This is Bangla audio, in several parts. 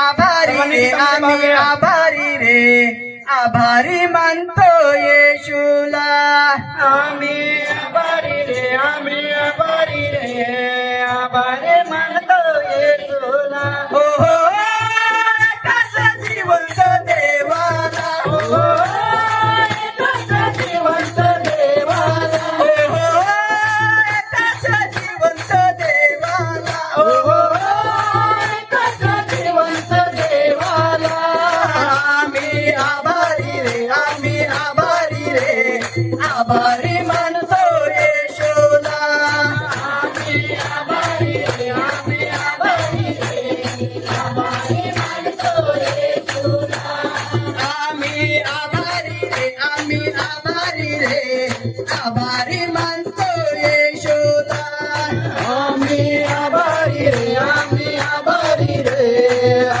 আভারি রে আমি আভারি রে আভারি মানত এসুলা আমি আমার ইমান তোরে সোনা। আমি আবারি আমি আবারি আমার ইমান তোরে সোনা আমি আবারি রে আমি আবারি রে আমার ইমান তোরে সোনা। আমি আবারি রে আমি আবারি রে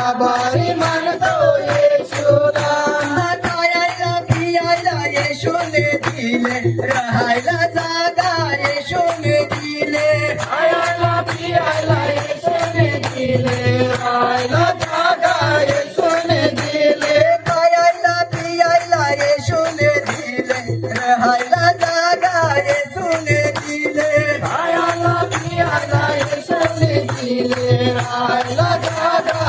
আমার ইমান আয়লা দাদা এসনে দিলে। আয়লা পিয়ালা এসনে দিলে। আয়লা দাদা এসনে দিলে। আয়লা পিয়ালা এসনে দিলে। আয়লা দাদা এসনে দিলে। আয়লা পিয়ালা এসনে দিলে। আয়লা দাদা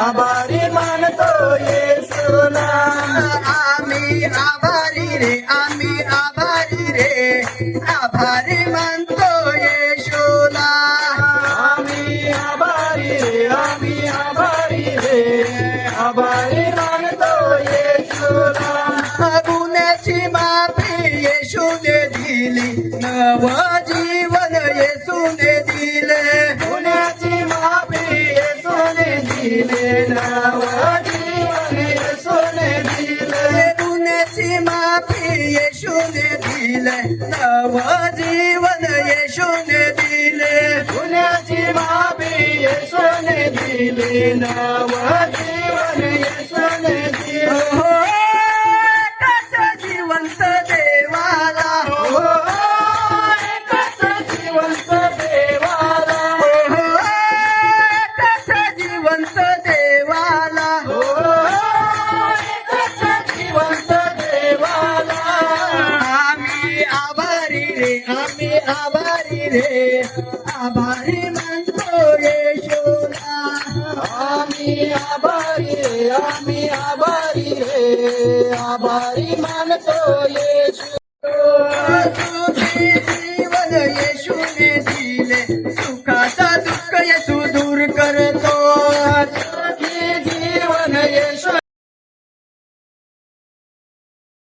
আবারি মান তো সোনা আমি আবারি রে আমি আবারি রে আবারি মান তো সোনা আমি আবারি রে আমি আবারি রে আবারি মান তো সোনা গুনেছি মা পেয়ে শুনে দিলি নবা गुन्ह्याची येशूने दिले नव जीवन येशूने दिले. पुण्याची माफी येशूने दिले नव আবারি রে আবারি মানরে সোনা আমি আবারি আমি আবারি রে আবারি মান তো